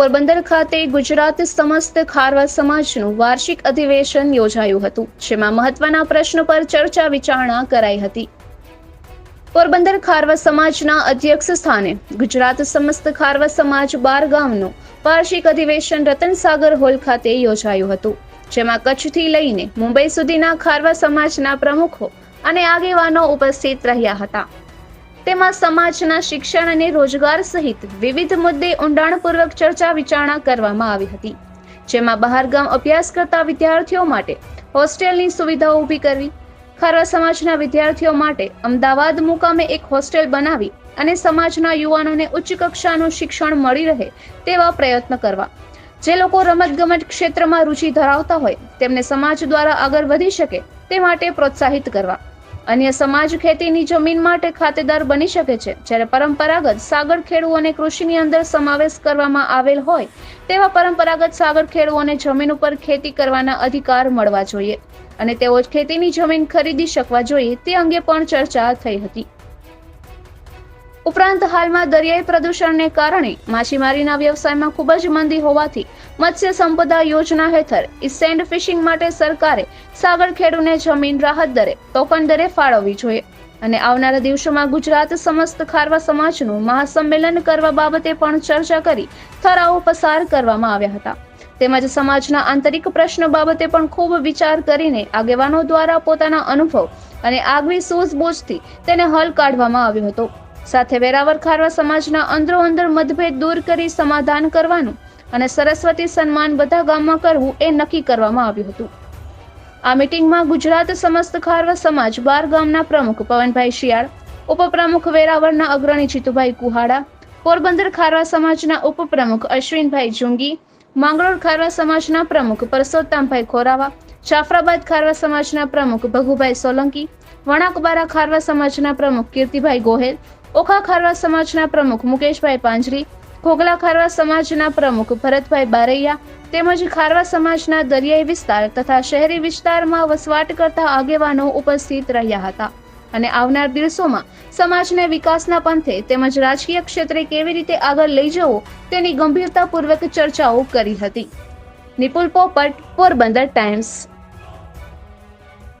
પોરબંદર ખાતે ગુજરાત સમસ્ત ખારવા સમાજનું વાર્ષિક અધિવેશન યોજાયું હતું, જેમાં મહત્વના પ્રશ્નો પર ચર્ચા વિચારણા કરાઈ હતી. પોરબંદર ખારવા સમાજના અધ્યક્ષ સ્થાને ગુજરાત સમસ્ત ખારવા સમાજ બાર ગામનું વાર્ષિક અધિવેશન રતનસાગર હોલ ખાતે યોજાયું હતું, જેમાં કચ્છથી લઈને મુંબઈ સુધીના ખારવા સમાજના પ્રમુખો અને આગેવાનો ઉપસ્થિત રહ્યા હતા. તેમાં સમાજના શિક્ષણ અને રોજગાર સહિત વિવિધ મુદ્દે ઊંડાણપૂર્વક ચર્ચા વિચારણા કરવામાં આવી હતી, જેમાં બહારગામ અભ્યાસ કરતા વિદ્યાર્થીઓ માટે હોસ્ટેલની સુવિધાઓ ઊભી કરવી ખારવા સમાજના વિદ્યાર્થીઓ માટે અમદાવાદ મુકામે એક હોસ્ટેલ બનાવી અને સમાજના યુવાનોને ઉચ્ચ કક્ષાનું શિક્ષણ મળી રહે તેવા પ્રયત્ન કરવા. જે લોકો રમતગમત ક્ષેત્રમાં રુચિ ધરાવતા હોય તેમને સમાજ દ્વારા આગળ વધી શકે તે માટે પ્રોત્સાહિત કરવા. અન્ય સમાજ ખેતીની જમીન માટે ખાતેદાર બની શકે છે. જ્યારે પરંપરાગત સાગર ખેડૂઓને કૃષિની અંદર સમાવેશ કરવામાં આવેલ હોય, તેવા પરંપરાગત સાગર ખેડૂઓને જમીન ઉપર ખેતી કરવાના અધિકાર મળવા જોઈએ. અને તેઓ ખેતીની જમીન ખરીદી શકવા જોઈએ, તે અંગે પણ ચર્ચા થઈ હતી. ઉપરાંત હાલમાં દરિયાઈ પ્રદૂષણને કારણે માછીમારીના વ્યવસાયમાં ખૂબ જ મંદી હોવાથી મત્સ્ય સંપદા યોજના હેઠળ ઇસેન્ડ ફિશિંગ માટે સરકારે સાગર ખેડૂને જમીન રાહત દરે ટોકન દરે ફાળવવી જોઈએ. અને આવનારા દિવસોમાં ગુજરાત સમસ્ત ખારવા સમાજનું મહાસંમેલન કરવા બાબતે પણ ચર્ચા કરી ઠરાવો પસાર કરવામાં આવ્યા હતા. તેમજ સમાજના આંતરિક પ્રશ્નો બાબતે પણ ખૂબ વિચાર કરીને આગેવાનો દ્વારા પોતાના અનુભવ અને આગવી સૂઝબૂછથી તેને હલ કાઢવામાં આવ્યો હતો. સાથે વેરાવર ખારવા સમાજના અંદરો અંદર મતભેદ દૂર કરી સમાધાન કરવાનું અને સરસ્વતી સન્માન બધા ગામમાં કરવું એ નક્કી કરવામાં આવ્યું હતું. આ મિટિંગમાં ગુજરાત સમસ્ત ખારવા સમાજ બાર ગામના પ્રમુખ પવનભાઈ શિયાળ, ઉપપ્રમુખ વેરાવળના અગ્રણી જીતુભાઈ કુહાડા, પોરબંદર ખારવા સમાજના ઉપપ્રમુખ અશ્વિનભાઈ જુંગી માંગરોળ ખારવા સમાજના પ્રમુખ પરસોત્તમભાઈ ખોરાવા, જાફરાબાદ ખારવા સમાજના પ્રમુખ ભગુભાઈ સોલંકી, વણાકબારા ખારવા સમાજના પ્રમુખ કીર્તિભાઈ ગોહેલ, ઓખા ખારવા સમાજના પ્રમુખ મુકેશભાઈ પાંજરી ઘોગલા ખારવા સમાજના પ્રમુખ ભરતભાઈ બારૈયા તેમજ ખારવા સમાજના દરિયાઈ વિસ્તાર તથા શહેરી વિસ્તારમાં વસવાટ કરતા આગેવાનો ઉપસ્થિત રહ્યા હતા. અને આવનાર દિવસોમાં સમાજને વિકાસના પંથે તેમજ રાજકીય ક્ષેત્રે કેવી રીતે આગળ લઈ જવો તેની ગંભીરતાપૂર્વક ચર્ચાઓ કરી હતી. નિપુલ પોપટ, પોરબંદર ટાઈમ્સ.